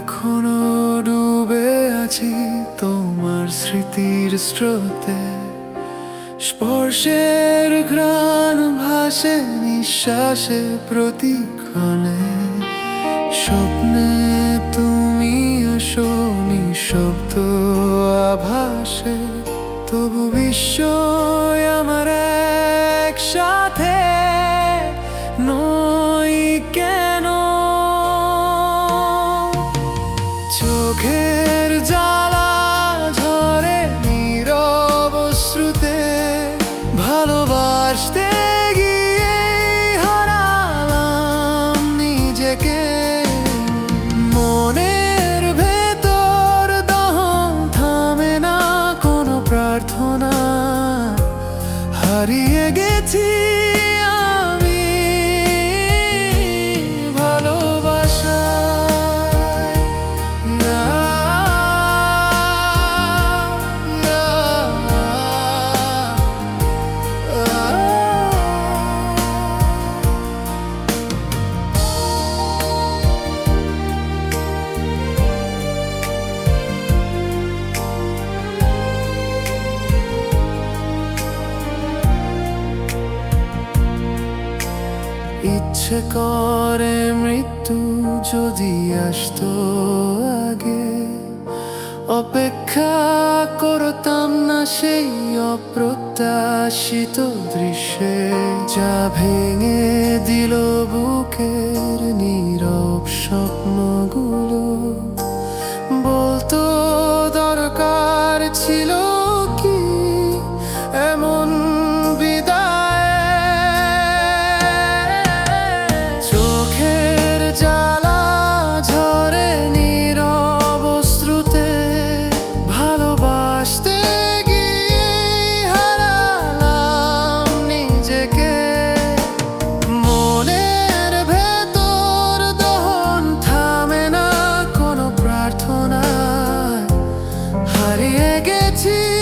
এখনও ডুবে আছি তোমার স্মৃতির স্রোতে। স্পর্শের ঘ্রাণ ভাসে নিঃশ্বাসে প্রতিক্ষণে। স্বপ্নে তুমি আসো, নিঃশব্দ আভাসে। তবু বিশ্ব আমার একসাথে চোখের জ্বালা ঝরে নীরব শ্রুতে ভালোবাসতে গিয়ে হারালাম নিজেকে। মনের ভেতর দহন থামে না, কোনো প্রার্থনা। হারিয়ে গেছি ইচ্ছে করে মৃত্যু যদি আসতো আগে, অপেক্ষা করতাম না সেই অপ্রত্যাশিত দৃশ্যে, যা ভেঙে দিল বুকের নীরব স্বপ্নগুলো। বলতো Get negative.